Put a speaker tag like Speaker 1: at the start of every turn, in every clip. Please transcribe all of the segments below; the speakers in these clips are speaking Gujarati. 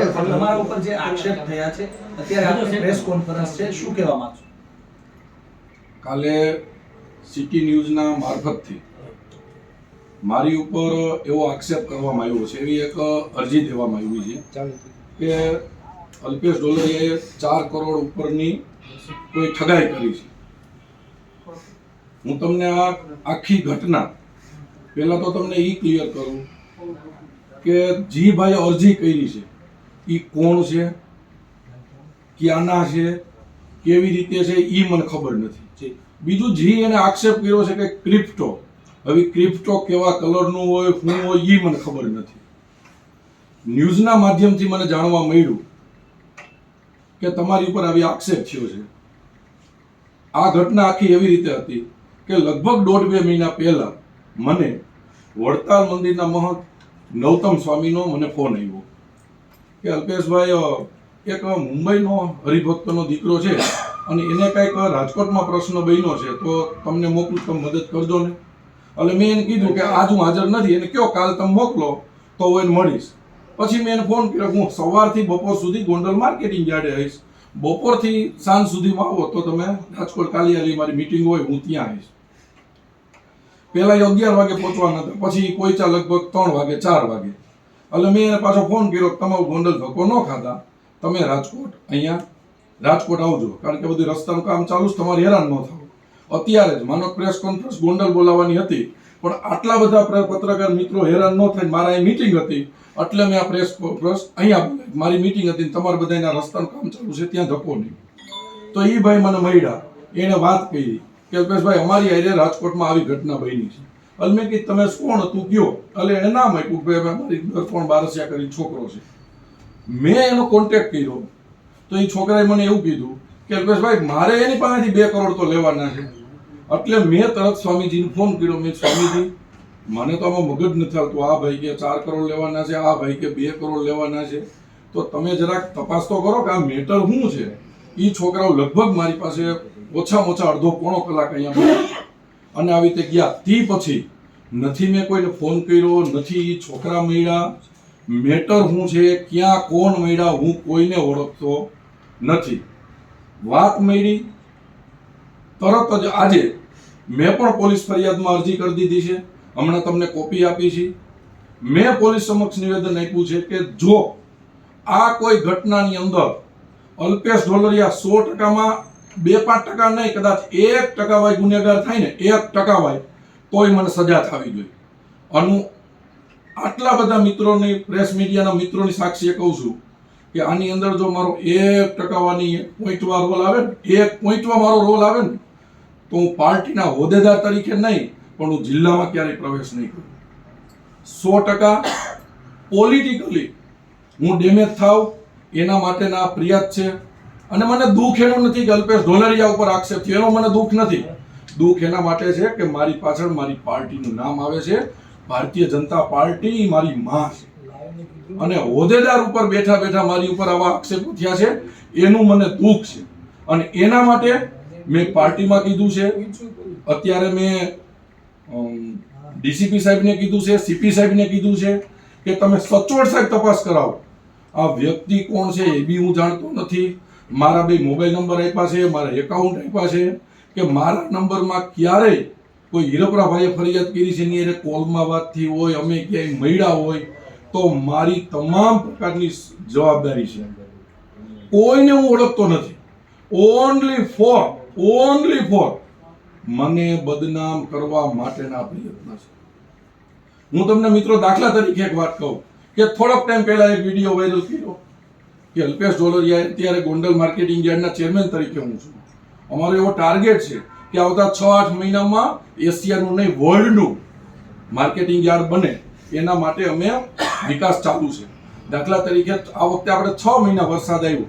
Speaker 1: તમારા ઉપર જે આક્ષેપ થયા છે, અત્યારે આપણે પ્રેસ કોન્ફરન્સ છે, શું કહેવા માંગશો?
Speaker 2: કાલે સિટી ન્યૂઝના મારફતથી મારી ઉપર એવો આક્ષેપ કરવામાં આવ્યો છે, એવી એક અરજી દેવામાં આવી છે કે અલ્પેશ ડોલરીએ ચાર કરોડ ઉપરની કોઈ ઠગાઈ કરી છે. હું તમને આ આખી ઘટના પહેલા તો તમને એ ક્લિયર કરું કે જી ભાઈ અરજી કરી છે. એ કોણ છે? ક્યાંના છે? કેવી રીતે છે? એ મને ખબર નથી. બીજું જી એને આક્ષેપ કર્યો છે કે ક્રિપ્ટો. હવે ક્રિપ્ટો કેવા કલરનું હોય, શું હોય એ મને ખબર નથી. ન્યૂઝના માધ્યમથી મને જાણવા મળ્યું કે તમારી ઉપર આવી આક્ષેપ થયો છે. આ ઘટના આખી એવી રીતે હતી કે લગભગ દોઢ બે મહિના પહેલા મને વડતાલ મંદિરના મહંત નવતમ સ્વામીનો મને ફોન આવ્યો. કે અલ્પેશભાઈ એક મુંબઈનો હરિભક્તનો દીકરો છે અને એને કંઈક રાજકોટમાં પ્રશ્ન બન્યો છે, તો તમને મોકલું, તમે મદદ કરજો ને. એટલે મેં એને કીધું કે આજ હું હાજર નથી, એને કયો કાલ તમે મોકલો, તો હું એને મળીશ. પછી મેં એને ફોન કર્યો હું સવારથી બપોર સુધી ગોંડલ માર્કેટિંગ યાર્ડે આવીશ. બપોરથી સાંજ સુધીમાં આવો, તો તમે રાજકોટ કાલિયાલી મારી મિટિંગ હોય, હું ત્યાં આવીશ. પહેલાં એ અગિયાર વાગે પહોંચવાના હતા, પછી પોઈચા લગભગ ત્રણ વાગે, ચાર વાગે. એટલે મેં એને પાછો ફોન કર્યો તમારું ગોંડલ ધક્કો ન ખાતા. તમે રાજકોટ અહીંયા, રાજકોટ આવજો. કારણ કે બધું રસ્તાનું કામ ચાલુ છે, તમારે હેરાન ન થાવ. અત્યારે જ માનો પ્રેસ કોન્ફરન્સ ગોંડલ બોલાવવાની હતી, પણ આટલા બધા પત્રકાર મિત્રો હેરાન ન થાય મારા અહીં મિટિંગ હતી. એટલે મેં આ પ્રેસ કોન્ફરન્સ અહીંયા બોલાવી. મારી મિટિંગ હતી તમારે બધાના રસ્તાનું કામ ચાલુ છે, ત્યાં ધક્કો નહીં. તો એ ભાઈ મને મળ્યા. એણે વાત કરી કે અલ્પેશભાઈ, અમારી આરે રાજકોટમાં આવી ઘટના બની છે. એટલે મેં કીધું તમે કોણ હતું? કયો? એટલે એણે નામ આપ્યું ભાઈ અમારી દર્પણ બારસિયા કરી છોકરો છે. મેં એનો કોન્ટેક્ટ કર્યો. તો એ છોકરાએ મને એવું કીધું કે, અલ્પેશભાઈ, મારે એની પાસેથી બે કરોડ તો લેવાના છે. એટલે મેં તરત સ્વામીજીને ફોન કર્યો. મેં સ્વામીજી, મને તો આમાં મગજ નથી આવતું. આ ભાઈ કે ચાર કરોડ લેવાના છે, આ ભાઈ કે બે કરોડ લેવાના છે. તો તમે જરાક તપાસ તો કરો કે આ મેટર શું છે? એ છોકરાઓ લગભગ મારી પાસે ઓછામાં ઓછા અડધો પોણો કલાક અહીંયા. અને આવી રીતે ગયા. તી પછી નથી મેં કોઈને ફોન કર્યો, નથી છોકરા મળ્યા. મેટર શું છે, ક્યાં કોણ મળ્યા, હું કોઈને ઓળખતો નથી. વાત મળી. તરત જ આજે મેં પણ પોલીસ ફરિયાદમાં અરજી કરી દીધી છે. હમણાં તમને કોપી આપી છે. મેં પોલીસ સમક્ષ નિવેદન આપ્યું છે કે જો આ કોઈ ઘટનાની અંદર અલ્પેશ ઢોલરિયા સો ટકામાં બે પાંચ ટકા નહીં, કદાચ એક ટકા વાય ગુનેગાર થાય ને, એક ટકા વાય તોય મને સજા થવી જોઈએ. આનું આટલા બધા મિત્રોની પ્રેસ મીડિયાના મિત્રોની સાક્ષીએ કહું છું કે આની અંદર જો મારો એક ટકાવાની પોઈન્ટવા રોલ આવે ને, એક પોઈન્ટવા મારો રોલ આવે ને, તો હું પાર્ટીના હોદ્દેદાર તરીકે નહીં, પણ હું જિલ્લામાં ક્યારેય પ્રવેશ નહીં કરું. સો ટકા પોલિટિકલી હું ડેમેજ થાવ એના માટેના ફરિયાદ છે. અને મને દુઃખ એનું નથી કે અલ્પેશ ઢોલરિયા ઉપર આક્ષેપ થયો. એનો મને દુઃખ નથી. દુઃખ એના માટે છે કે મારી પાછળ મારી પાર્ટીનું નામ આવે છે. ભારતીય જનતા પાર્ટી મારી માં છે. અને હોદ્દેદાર ઉપર બેઠા બેઠા મારી ઉપર આવા આક્ષેપો થયા છે. એનું મને દુઃખ છે. અને એના માટે મેં પાર્ટીમાં કીધું છે. અત્યારે મેં ડીસીપી સાહેબને કીધું છે, સીપી સાહેબને કીધું છે કે તમે સચોટ સાહેબ તપાસ કરાવો. આ વ્યક્તિ કોણ છે એ બી હું જાણતો નથી. મારા બે મોબાઈલ નંબર આપ્યા છે, મારા એકાઉન્ટ આપ્યા છે, કે મારા નંબરમાં ક્યારેય કોઈ હીરપરાભાઈએ ફરિયાદ કરી છે નહીં એને કોલમાં વાત થઈ હોય, અમે ક્યાંય મળ્યા હોય, તો મારી તમામ પ્રકારની જવાબદારી છે. કોઈને હું ઓળખતો નથી. ઓનલી ફોર ઓનલી ફોર મને બદનામ કરવા માટેના પ્રયત્ન છે. હું તમને મિત્રો દાખલા તરીકે એક વાત કહું, કે થોડોક ટાઈમ પહેલા એક વીડિયો વાયરલ કર્યો કે અલ્પેશ ડોલરિયા અત્યારે ગોંડલ માર્કેટિંગ યાર્ડના ચેરમેન તરીકે હું છું. અમારો એવો ટાર્ગેટ છે કે આવતા છ આઠ મહિનામાં એશિયાનું નહીં વર્લ્ડનું માર્કેટિંગ યાર્ડ બને. એના માટે અમે વિકાસ ચાલુ છે. દાખલા તરીકે આ વખતે આપણે છ મહિના વરસાદ આવ્યો.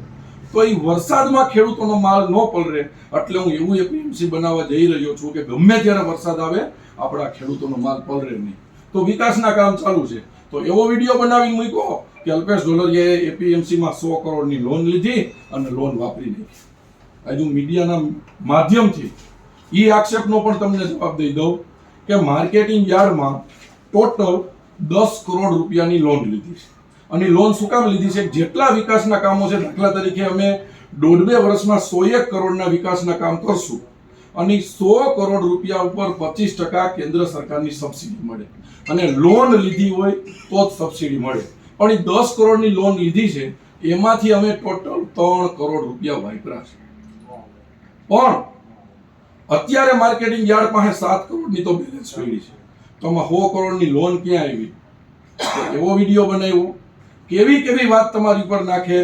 Speaker 2: તો એ વરસાદમાં ખેડૂતોનો માલ ન પલરે. એટલે હું એવું એપીએમસી બનાવવા જઈ રહ્યો છું કે ગમે ત્યારે વરસાદ આવે, આપણા ખેડૂતોનો માલ પલરે નહીં. તો વિકાસના કામ ચાલુ છે. તો એવો વીડિયો બનાવીને મૂક્યો કે અલ્પેશ ડોલરિયાએ એપીએમસીમાં સો કરોડની લોન લીધી અને લોન વાપરી નાખી. હજુ મીડિયાના માધ્યમથી એ આક્ષેપનો પણ તમને જવાબ દઈ દઉં કે માર્કેટિંગ યાર્ડમાં ટોટલ દસ કરોડ રૂપિયાની લોન લીધી છે. અને લોન શું કામ લીધી છે? જેટલા વિકાસના કામો છે દાખલા તરીકે અમે દોઢ બે વર્ષમાં સો એક કરોડના વિકાસના કામ કરશું. અને સો કરોડ રૂપિયા ઉપર પચીસ ટકા કેન્દ્ર સરકારની સબસિડી મળે. અને લોન લીધી હોય તો જ સબસિડી મળે. પણ એ દસ કરોડની લોન લીધી છે, એમાંથી અમે ટોટલ ત્રણ કરોડ રૂપિયા વાપરા છે. પણ અત્યારે માર્કેટિંગ યાર્ડ પાસે સાત કરોડની તો બેલેન્સ પડી છે. તો આમાં સો કરોડની લોન ક્યાં આવી? એવો વીડિયો બનાવ્યો. કેવી કેવી વાત તમારી ઉપર નાખે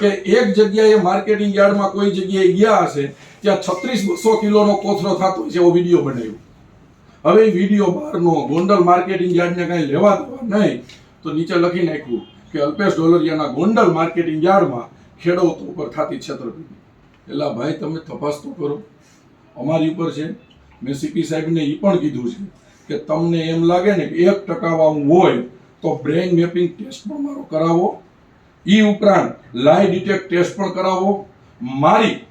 Speaker 2: કે એક જગ્યાએ માર્કેટિંગ યાર્ડમાં કોઈ જગ્યાએ ગયા હશે, ત્યાં છત્રીસ બસો કિલોનો કોથરો થતો હોય છે, એવો વીડિયો બનાવ્યો. હવે વીડિયો બહારનો ગોંડલ માર્કેટિંગ યાર્ડને કાંઈ લેવા દેવા નહીં, તો નીચે લખી નાખ્યું કે અલ્પેશ ડોલરિયાના ગોંડલ માર્કેટિંગ યાર્ડમાં ખેડૂતો ઉપર થતી છેતરપિંડી. એટલે ભાઈ, તમે તપાસ તો કરો. અમારી ઉપર છે. મેં સીપી સાહેબને એ પણ કીધું છે કે તમને એમ લાગે ને કે એક ટકાવાળું હોય તો બ્રેઇન મેપિંગ ટેસ્ટ પણ મારો કરાવો. એ ઉપરાંત લાઈ ડિટેક્ટ ટેસ્ટ પણ કરાવો. મારી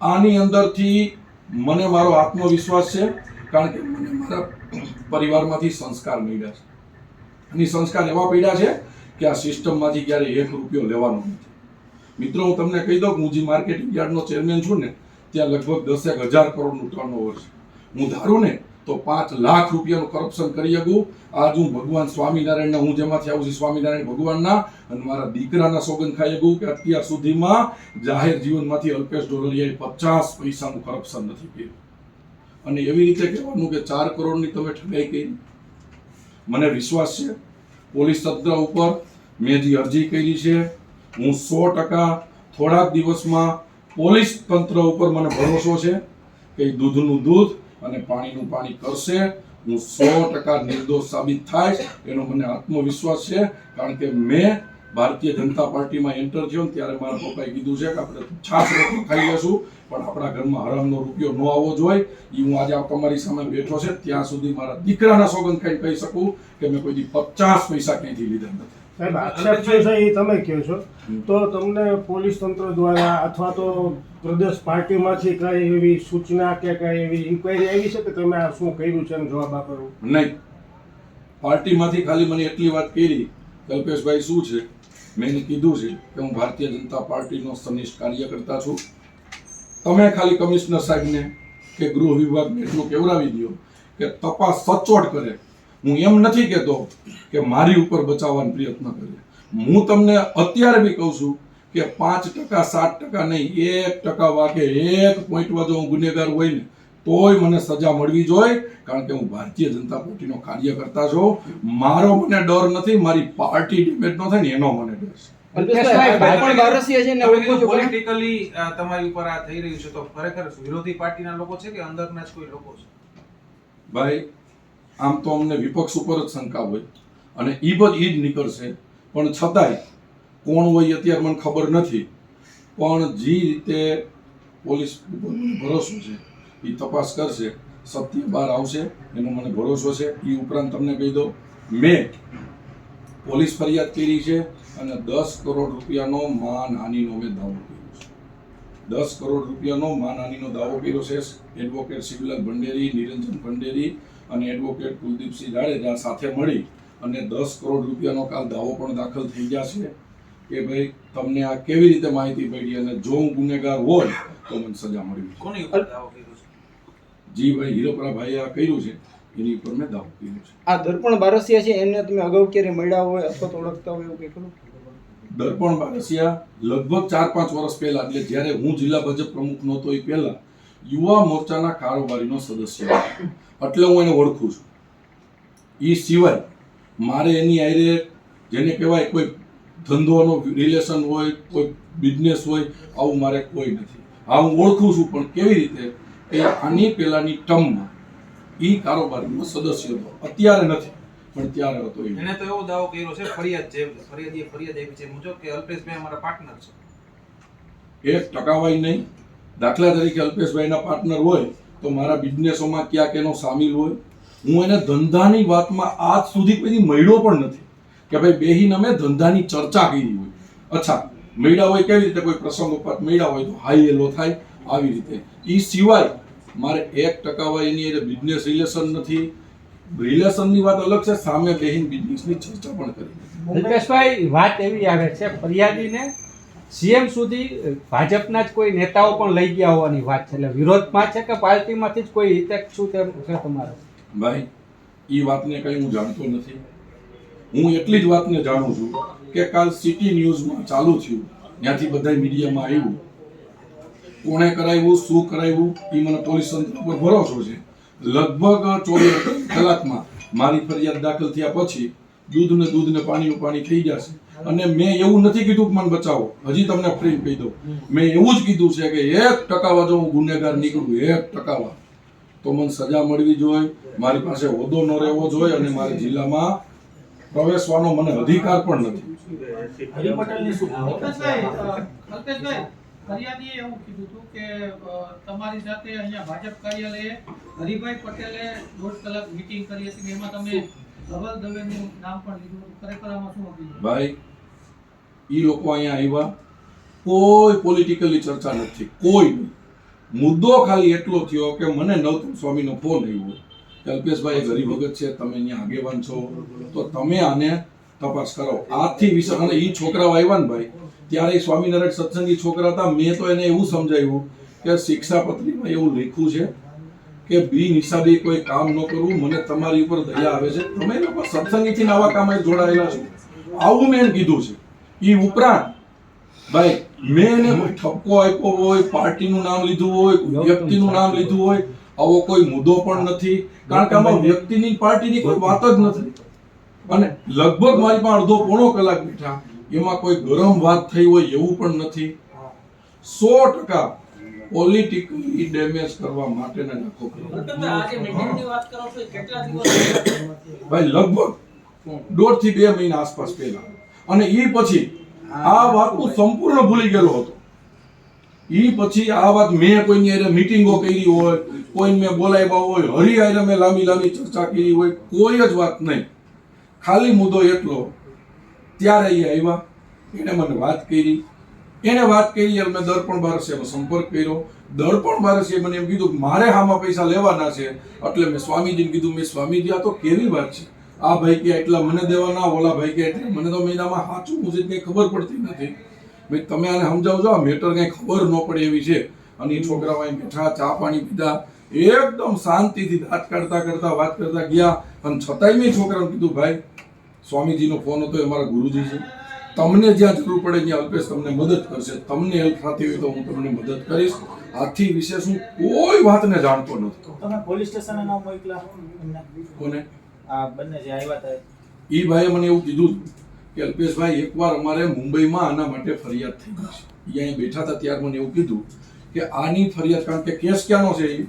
Speaker 2: આની અંદરથી મને મારો આત્મવિશ્વાસ છે, કારણ કે મને મારા પરિવારમાંથી સંસ્કાર મળ્યા છે. અને સંસ્કાર એવા પડ્યા છે કે આ સિસ્ટમમાંથી ક્યારે એક રૂપિયો લેવાનો નથી. મિત્રો, હું તમને કહી દઉં હું જે માર્કેટિંગ યાર્ડનો ચેરમેન છું ને, ત્યાં લગભગ દસેક હજાર કરોડનું ટર્નઓવર છે. હું ધારું ને તો પાંચ લાખ રૂપિયાનું કરપ્શન કરી શકું. આજ હું ભગવાન સ્વામિનારાયણના, હું જેમાંથી આવું છું સ્વામિનારાયણ ભગવાનના અને મારા દીકરાના સોગંદ ખાઈ શકું કે અત્યાર સુધીમાં જાહેર જીવનમાંથી અલ્પેશ ડોલરિયાએ પચાસ પૈસાનું કરપ્શન નથી કર્યું. અને એવી રીતે કહેવાનું કે ચાર કરોડની તમે ઠગાઈ કરી. મને વિશ્વાસ છે, પોલીસ તંત્ર ઉપર મેં જે અરજી કરી છે, હું સો ટકા થોડાક દિવસમાં પોલીસ તંત્ર ઉપર મને ભરોસો છે કે દૂધનું દૂધ અને પાણીનું પાણી કરશે. હું સો ટકા નિર્દોષ સાબિત થાય એનો મને આત્મવિશ્વાસ છે. કારણ કે મેં ભારતીય જનતા પાર્ટીમાં એન્ટર થયો ત્યારે મારા પપ્પાએ કીધું છે કે આપણે છાસ રોટલો ખાઈ લેશું. પણ આપણા ઘરમાં હરામનો રૂપિયો ન આવવો જોઈએ. એ હું આજે તમારી સામે બેઠો છે. ત્યાં સુધી મારા દીકરાના સોગંદ ખાઈ કહી શકું કે મેં કોઈ પચાસ પૈસા ક્યાંયથી લીધા નથી.
Speaker 3: સાહેબ આક્ષેપ છે એ તમે કહો છો. તો તમને પોલીસ તંત્ર દ્વારા અથવા તો પ્રદેશ પાર્ટીમાંથી કઈ એવી સૂચના કે કઈ એવી ઇન્ક્વાયરી આવી છે કે તમે આ શું કર્યું છે એનો જવાબ આપો
Speaker 2: નહીં. પાર્ટીમાંથી ખાલી મને એટલી વાત કરી કલ્પેશભાઈ શું છે? મેં એને કીધું છે કે હું ભારતીય જનતા પાર્ટીનો સનિષ્ઠ કાર્યકર્તા છું. તમે ખાલી કમિશનર સાહેબને કે ગૃહ વિભાગને એટલું કેવડાવી દો કે તપાસ સચોટ કરે. હું એમ નથી કહેતો કે મારી ઉપર બચાવવાનો પ્રયત્ન કરે હું તમને અત્યારે બી કહું છું કે પાંચ ટકા સાત ટકા નહીં એક ટકા વાગે એક પોઈન્ટમાં જો હું ગુનેગાર હોય ને તોય મને સજા મળવી જોઈએ કારણ કે હું ભારતીય જનતા પાર્ટીનો કાર્યકર્તા છું. મારો મને ડર નથી મારી પાર્ટી ડિમેટ નો થાય ને એનો મને ડર છે?
Speaker 4: પોલિટિકલી તમારી ઉપર આ થઈ રહ્યું છે તો ખરેખર વિરોધી પાર્ટીના લોકો છે કે અંદરના જ કોઈ લોકો છે?
Speaker 2: ભાઈ આમ તો અમને વિપક્ષ ઉપર જ શંકા હોય અને એ બધ એ જ નીકળશે. પણ છતાંય કોણ હોય અત્યારે મને ખબર નથી. પણ જે રીતે પોલીસ ભરોસો છે એ તપાસ કરશે. સત્ય બહાર આવશે, એનો મને ભરોસો છે. એ ઉપરાંત તમને કહી દો મેં પોલીસ ફરિયાદ કરી છે અને દસ કરોડ રૂપિયાનો માનહાનિનો મેં દાવો કર્યો છે. દસ કરોડ રૂપિયાનો માનહાનિનો દાવો કર્યો છે. એડવોકેટ શિવલાલ ભંડેરી, નિરંજન ભંડેરી અને એડવોકેટ કુલદીપસિંહ જાડેજા સાથે મળી અને દસ કરોડ રૂપિયાનો કાલ દાવો પણ દાખલ થઈ ગયા છે કે ભાઈ તમને આ કેવી રીતે માહિતી પડી અને જો હું ગુનેગાર હોય તો મને સજા મળી.
Speaker 4: કોની ઉપર દાવો કર્યો છે?
Speaker 2: જી ભાઈ હીરોપરા ભાઈએ આ કર્યું છે. એની ઉપર મેં દાવો કર્યો છે.
Speaker 5: આ દર્પણ બારસિયા છે એમને તમે અગાઉ ક્યારે મળ્યા હોય અથવા તો ઓળખતા હોય એવું કંઈ ખરું?
Speaker 2: દર્પણ બારસિયા લગભગ ચાર પાંચ વર્ષ પહેલા એટલે જ્યારે હું જિલ્લા ભાજપ પ્રમુખ નહોતો એ પહેલા યુવા મોરચાના કારોબારીનો સદસ્ય. એટલે હું એને ઓળખું છું. એ સિવાય મારે એની આઈરે જેને કહેવાય કોઈ ધંધોનો રિલેશન હોય કોઈ બિઝનેસ હોય આવું મારે કોઈ નથી. હા હું ઓળખું છું પણ કેવી રીતે? કે આની પહેલાંની ટર્મમાં એ કારોબારીનો સદસ્ય હતો. અત્યારે નથી પણ ત્યારે હતો
Speaker 4: એને તો એવો દાવો કર્યો છે ફરિયાદ છે ફરિયાદીએ ફરિયાદ આપી છે મુજબ કે અલ્પેશભાઈ અમારા પાર્ટનર છે.
Speaker 2: એક ટકાવાય નહીં દાખલા તરીકે અલ્પેશભાઈના પાર્ટનર હોય, તો મારા બિઝનેસોમાં ક્યાંક એનો સામેલ હોય. હું એને ધંધાની વાતમાં આજ સુધી કોઈ મળ્યો પણ નથી. કે ભાઈ, બેહીને અમે ધંધાની ચર્ચા કરી હોય. અચ્છા, મળ્યા હોય કેવી રીતે? કોઈ પ્રસંગોપાત મળ્યા હોય તો હાઈ એલો થાય. આવી રીતે. એ સિવાય મારે એક ટકાવાય એની એટલે બિઝનેસ રિલેશન નથી. રિલેશનની વાત અલગ છે, સામે બેહીને બિઝનેસની ચર્ચા પણ કરી
Speaker 6: મુકેશભાઈ વાત એવી આવે છે, ફરિયાદીને સીએમ સુધી ભાજપના જ કોઈ નેતાઓ પણ લઈ ગયા હોવાની વાત છે. એટલે વિરોધમાં છે કે પાર્ટીમાંથી જ કોઈ હિતેક્ષુ તેમ છે તમારે?
Speaker 2: ભાઈ એ વાતને કંઈ હું જાણતો નથી. હું એટલી જ વાતને જાણું છું કે કાલ સિટી ન્યૂઝમાં ચાલુ થયું. ત્યાંથી બધા મીડિયામાં આવ્યું. કોણે કરાવ્યું, શું કરાવ્યું એ મને પોલીસ તંત્ર પર ભરોસો છે. લગભગ ચોવીસ કલાકમાં મારી ફરિયાદ દાખલ થયા પછી દૂધ ને દૂધ ને પાણી પાણી થઈ જશે. અને મેં એવું નથી કીધું કે મને બચાવો. હજી તમને ફ્રી કહી દઉં. મેં એવું જ કીધું છે કે એક ટકાવા જો હું ગુનેગાર નીકળું એક ટકાવા. તો મને સજા મળવી જોઈએ. મારી પાસે હોદ્દો ન રહેવો જોઈએ અને મારા જિલ્લામાં પ્રવેશવાનો મને અધિકાર પણ નથી.
Speaker 7: અલ્પેશભાઈ અ, અલ્પેશભાઈ ફરિયાદીએ એવું કીધું હતું કે તમારી સાથે અહીંયા ભાજપ કાર્યાલયે હરિભાઈ પટેલે દોઢ કલાક મિટિંગ કરી હતી એમાં તમે
Speaker 2: ભાઈ એ લોકો અહીંયા આવ્યા. કોઈ પોલિટિકલી ચર્ચા નથી. કોઈ નહીં. મુદ્દો ખાલી એટલો થયો કે મને નવતમ સ્વામીનો ફોન આવ્યો કે અલ્પેશભાઈ ગરીબ ભગત છે, તમે અહીંયા આગેવાન છો. તો તમે આને તપાસ કરો. આથી વિશે અને એ છોકરાઓ આવ્યા ને ભાઈ, ત્યારે સ્વામિનારાયણ સત્સંગી છોકરા હતા. મેં તો એને એવું સમજાવ્યું કે શિક્ષાપત્રીમાં એવું લખ્યું છે કે બી નિશાબી કોઈ કામ ન કરવું મને તમારી ઉપર દયા આવે છે. તમે લોકો સત્સંગીથી આવા કામમાં જોડાયેલા છો. આવું મેં કીધું છે. એ ઉપરાંત ભાઈ મેં એને કોઈ ઠપકો આપ્યો હોય પાર્ટીનું નામ લીધું હોય વ્યક્તિનું નામ લીધું હોય આવો કોઈ મુદ્દો પણ નથી. કારણ કે આમાં વ્યક્તિની પાર્ટીની કોઈ વાત જ નથી. અને લગભગ મારી પાસે અડધો પોણો કલાક બેઠા. એમાં કોઈ ગરમ વાત થઈ હોય એવું પણ નથી. સો ટકા પોલિટિકલી ડેમેજ કરવા માટેના આખો ભાઈ લગભગ દોઢથી બે મહિના આસપાસ પહેલા. અને એ પછી આ વાત હું સંપૂર્ણ ભૂલી ગયેલો હતો. એ પછી આ વાત મેં કોઈની અરે મિટિંગો કરી હોય કોઈને મેં બોલાવ્યા હોય હરી હારે મેં લાંબી લાંબી ચર્ચા કરી હોય કોઈ જ વાત નહીં. ખાલી મુદ્દો એટલો ત્યારે એ આવ્યા એણે મને વાત કરી એણે વાત કરી એટલે મેં દર્પણ બારસે એનો સંપર્ક કર્યો. દર્પણ બારસે મને એમ કીધું મારે હામાં પૈસા લેવાના છે, એટલે મેં સ્વામીજીને કીધું, મેં સ્વામીજી, આ તો કેવી વાત છે? આ ભાઈ કે એટલા મને દેવાના ઓલા ભાઈ કે એટલે મને તો મહિનામાં સાચું મુજબ કંઈ ખબર પડતી નથી. ભાઈ તમે આને સમજાવજો આ મેટર કંઈ ખબર ન પડે એવી છે. અને એ છોકરાઓ અહીં બેઠા, ચા પાણી પીધા, એકદમ શાંતિથી દાંત કાઢતા કરતા વાત કરતા ગયા. અને છતાંય મેં છોકરાને કીધું, ભાઈ, સ્વામીજીનો ફોન હતો, એ મારા ગુરુજી છે. તમને જ્યાં જરૂર પડે ત્યાં અલ્પેશ તમને મદદ કરશે. તમને હેલ્પ થતી હોય તો હું તમને મદદ કરીશ. આથી વિશેષ હું કોઈ વાતને જાણતો નથી.
Speaker 8: તમે પોલીસ સ્ટેશને નામ મોકલા.
Speaker 2: કોને?
Speaker 8: આ બંને જે આવ્યા હતા
Speaker 2: એ. ભાઈએ મને એવું કીધું કે અલ્પેશભાઈ એકવાર અમારે મુંબઈમાં આના માટે ફરિયાદ થઈ ગઈ છે. અહીંયા અહીં બેઠા હતા ત્યારે મને એવું કીધું કે આની ફરિયાદ કારણ કે કેસ ક્યાંનો છે એ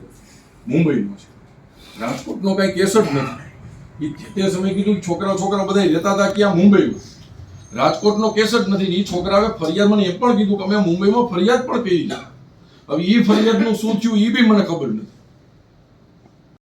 Speaker 2: મુંબઈનો છે. રાજકોટનો કાંઈ કેસ જ નથી. એ તે સમયે કીધું છોકરા છોકરા બધા રહેતા હતા ક્યાં? મુંબઈમાં. રાજકોટનો કેસ જ નથી. એ છોકરાએ ફરિયાદ, મને એ પણ કીધું કે અમે મુંબઈમાં ફરિયાદ પણ કરી છે. હવે એ ફરિયાદનું શું થયું એ બી મને ખબર નથી.